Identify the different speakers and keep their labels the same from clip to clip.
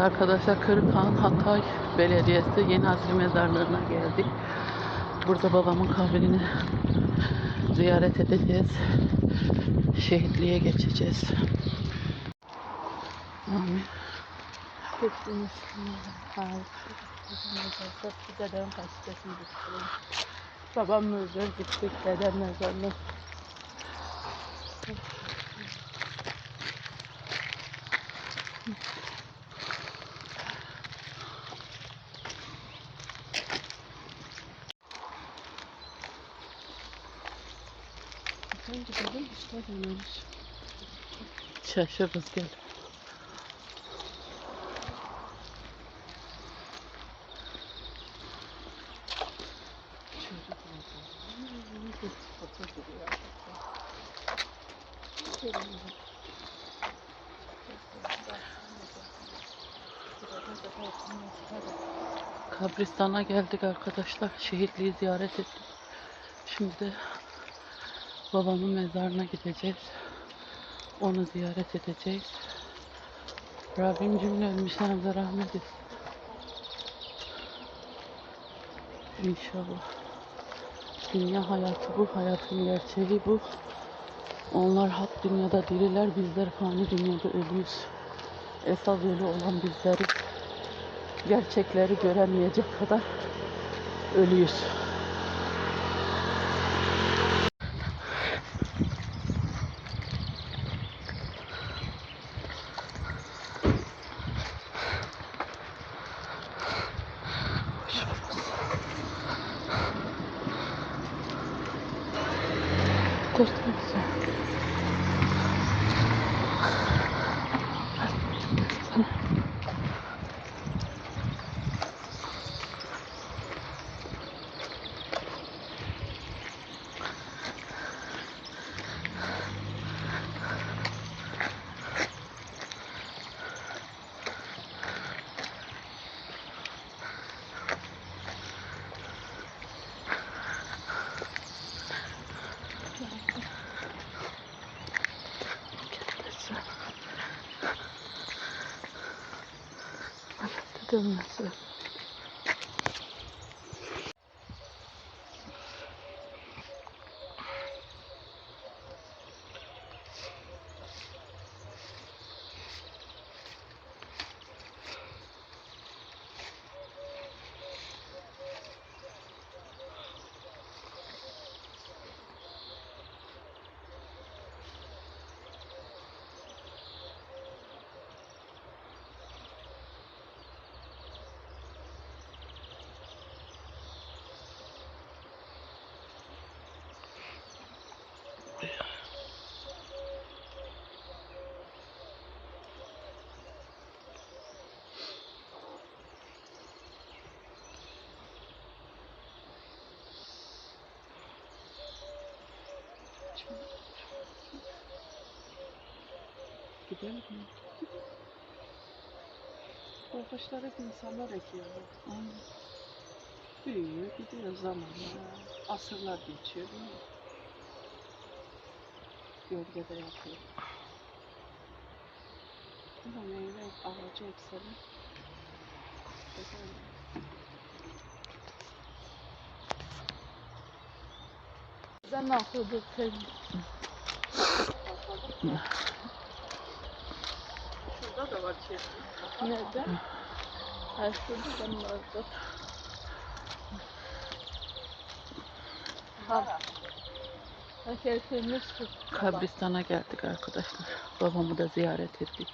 Speaker 1: arkadaşlar Kırıkhan Hatay Belediyesi Yeni Asri Mezarlığı'na geldik. Burada babamın kabrini ziyaret edeceğiz. Şehitliğe geçeceğiz. Amin.
Speaker 2: Dedem hastasını gittim. Babam mezar gittik. Dedem mezarına. Önce dedim işte dönüyoruz.
Speaker 1: Şaşırırız gel. Kabristan'a geldik arkadaşlar. Şehitliği ziyaret ettik. Şimdi de babamın mezarına gideceğiz. Onu ziyaret edeceğiz. Rabbim cümle ölmüşlerimize rahmet etsin. İnşallah. Dünya hayatı bu, hayatın gerçeği bu. Onlar hak dünyada diriler, bizler fani dünyada ölüyüz. Esas ölü olan bizleriz. Gerçekleri göremeyecek kadar ölüyüz. 진짜 힘들었어요. 真的是。Gidelim mi?
Speaker 2: Bu ağaçları hep insanlar ekiyor. Büyüyor, gidiyor zamanla. Asırlar geçiyor. değil mi? Gölgede yapıyor. Bu da meyve ağacı ekselim. Güzel. Ne yapıyordun sen? Şurada da var çeşit. Nerede? Ha şurada da vardı. Ha.
Speaker 1: Kabristan'a geldik arkadaşlar. Babamı da ziyaret ettik.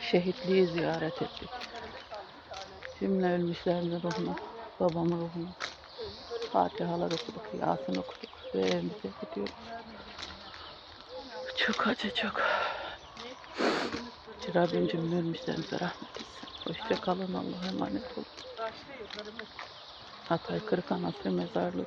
Speaker 1: Şehitliği ziyaret ettik. Cümle ölmüşlerin ruhuna, babamın ruhuna. Fatihalar okuduk, Yasin okuduk ve evimize gidiyoruz. Çok acı çok. Rabbim cümle ölmüşlerimize rahmet etsin. Hoşça kalın, Allah'a emanet olun. Hatay Kırıkan Asri Mezarlığı.